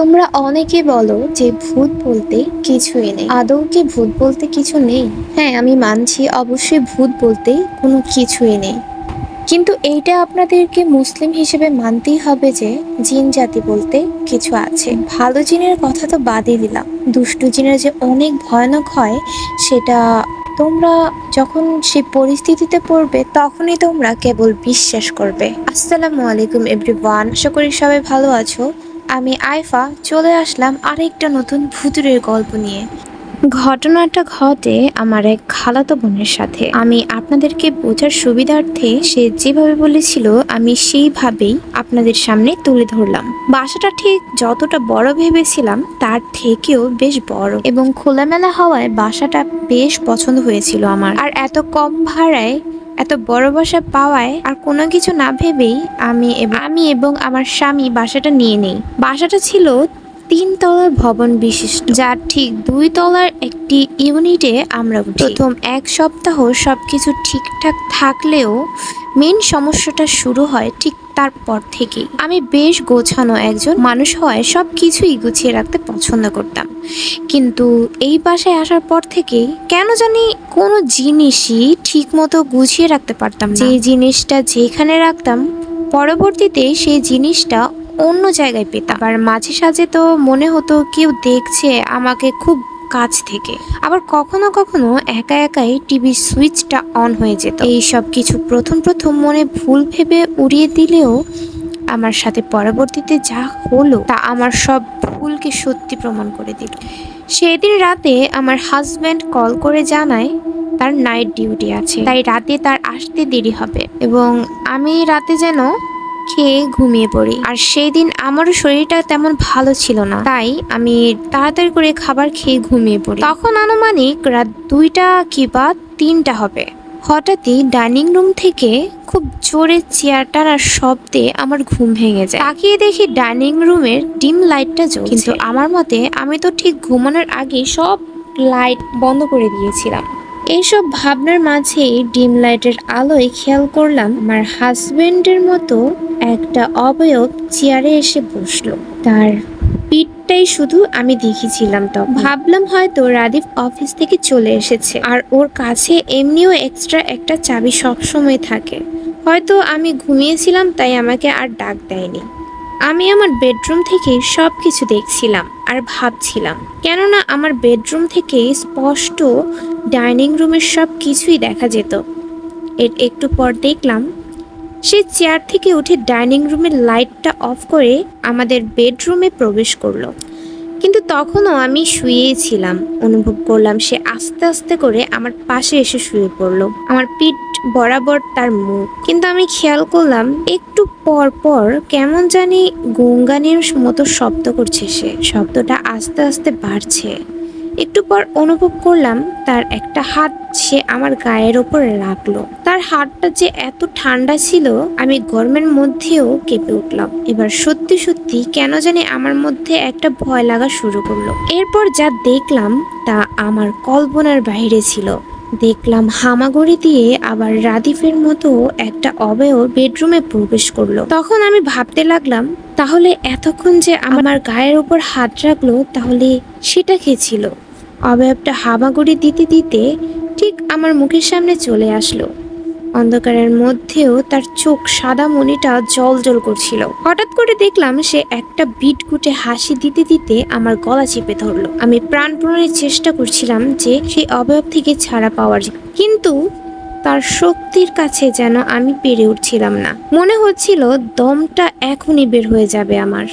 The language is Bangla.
তোমরা অনেকে বলো যে ভূত বলতে কিছুই নেই। আদৌ কি ভূত বলতে কিছু নেই? হ্যাঁ আমি মানছি, অবশ্যই ভূত বলতে কোনো কিছুই নেই। কিন্তু এইটা আপনাদেরকে মুসলিম হিসেবে মানতেই হবে যে জিন জাতি বলতে কিছু আছে। ভালো জিনের কথা তো বাদই দিলাম। দুষ্টু জিনের যে অনেক ভয়ানক হয়, সেটা তোমরা যখন সেই পরিস্থিতিতে পড়বে, তখনই তোমরা কেবল বিশ্বাস করবে। আসসালামু আলাইকুম এভরিওয়ান আশা করি সবাই ভালো আছো। আমি আইফা চলে আসলাম আরেকটা নতুন ভুতুরের গল্প নিয়ে। ঘটনাটা ঘটে আমার এক খালাতো বোনের সাথে। আমি আপনাদেরকে বোঝার সুবিধার্থে সে যেভাবে বলেছিল, আমি সেইভাবেই আপনাদের সামনে তুলে ধরলাম। বাসাটা ঠিক যতটা বড় ভেবেছিলাম, তার থেকেও বেশ বড় এবং খোলামেলা হওয়ায় বাসাটা বেশ পছন্দ হয়েছিল আমার। আর এত কম ভাড়ায় এত বড় বাসা পাওয়ায় আর কোনো কিছু না ভেবেই আমি আমি এবং আমার স্বামী বাসাটা নিয়ে নেই। বাসাটা ছিল তিন তলার ভবন বিশিষ্ট যার ঠিক দুই তলার একটি ইউনিটে আমরা প্রথম এক সপ্তাহ সবকিছু ঠিকঠাক থাকলেও মেন সমস্যাটা শুরু হয় ঠিক তারপর থেকেই আমি বেশ গোছানো একজন মানুষ হয় সব কিছুই গুছিয়ে রাখতে পছন্দ করতাম কিন্তু এই বাসায় আসার পর থেকেই কেন জানি কোনো জিনিসই ঠিক মতো গুছিয়ে রাখতে পারতাম। যে জিনিসটা যেখানে রাখতাম, পরবর্তীতে সেই জিনিসটা অন্য জায়গায় পেতাম আর মাঝে সাঝে তো মনে হতো কেউ দেখছে, আমাকে খুব কাছ থেকে। আবার কখনো কখনো একা একাই টিভির সুইচটা অন হয়ে যেত। এই সব কিছু প্রথম প্রথম মনে ভুল ভেবে উড়িয়ে দিলেও আমার সাথে পরবর্তীতে যা হলো তা আমার সব ভুলকে সত্যি প্রমাণ করে দিল। সেদিন রাতে আমার হাজব্যান্ড কল করে জানায় তার নাইট ডিউটি আছে। তাই রাতে তার আসতে দেরি হবে। এবং আমি রাতে যেন খেয়ে ঘুমিয়ে পড়ি। আর সেই দিন আমারও শরীরটা তেমন ভালো ছিল না। তাই আমি তাড়াতাড়ি করে খাবার খেয়ে ঘুমিয়ে পড়ি। তখন আনুমানিক রাত দুইটা কিংবা তিনটা হবে। হঠাৎই ডাইনিং রুম থেকে খুব জোরে চেয়ারটার আর শব্দে আমার ঘুম ভেঙে যায়। তাকিয়ে দেখি ডাইনিং রুমের ডিম লাইটটা জ্বলছে। কিন্তু আমার মতে আমি তো ঠিক ঘুমানোর আগে সব লাইট বন্ধ করে দিয়েছিলাম। এইসব ভাবনার মাঝেই ডিম লাইটের আলোয় খেয়াল করলাম, আমার হাজবেন্ডের মতো একটা অবয়ব চেয়ারে এসে বসল। তার পিঠটাই শুধু আমি দেখেছিলাম তো। ভাবলাম হয়তো রাদীপ অফিস থেকে চলে এসেছে, আর ওর কাছে এমনিও এক্সট্রা একটা চাবি সবসময় থাকে। হয়তো আমি ঘুমিয়েছিলাম, তাই আমাকে আর ডাক দেয়নি। আমি আমার বেডরুম থেকে সব কিছু দেখছিলাম আর ভাবছিলাম, কেননা আমার বেডরুম থেকে স্পষ্ট ডাইনিং রুমের সব কিছুই দেখা যেত। এর একটু পর দেখলাম, সে চেয়ার থেকে উঠে ডাইনিং রুমের লাইটটা অফ করে আমাদের বেডরুমে প্রবেশ করল। কিন্তু তখনও আমি শুয়েই ছিলাম। অনুভব করলাম সে আস্তে আস্তে করে আমার পাশে এসে শুয়ে পড়ল। আমার পিঠ বরাবর তার মুখ। কিন্তু আমি খেয়াল করলাম, একটু পর পর কেমন জানি গঙ্গানের মতো শব্দ করছে সে। শব্দটা আস্তে আস্তে বাড়ছে। একটু পর অনুভব করলাম তার একটা হাত সে আমার গায়ের ওপর রাখল। তার হাতটা যে এত ঠান্ডা ছিল, আমি গরমের মধ্যেও কেঁপে উঠলাম। এবার সত্যি সত্যি কেন জানি আমার মধ্যে একটা ভয় লাগা শুরু করল। এরপর যা দেখলাম তা আমার কল্পনার বাইরে ছিল। দেখলাম হামাগুড়ি দিয়ে আবার রাদিফের মতো একটা অবয়ব বেডরুমে প্রবেশ করল। তখন আমি ভাবতে লাগলাম, তাহলে এতক্ষণ যে আমার গায়ের উপর হাত রাখল, তাহলে সেটা কে ছিল? অবয়বটা হামাগুড়ি দিতে দিতে ঠিক আমার মুখের সামনে চলে আসলো। অন্ধকারের মধ্যেও তার চোখ সাদা মনিটা জল জল করছিল। হঠাৎ করে দেখলাম সে একটা বিটকুটে হাসি দিতে দিতে আমার গলা চেপে ধরলো। আমি প্রাণপণে চেষ্টা করছিলাম যে সেই অবয়ব থেকে ছাড়া পাওয়ার কিন্তু তার শক্তির কাছে যেন আমি পেরে উঠছিলাম না। মনে হচ্ছিল দমটা এখনই বের হয়ে যাবে আমার।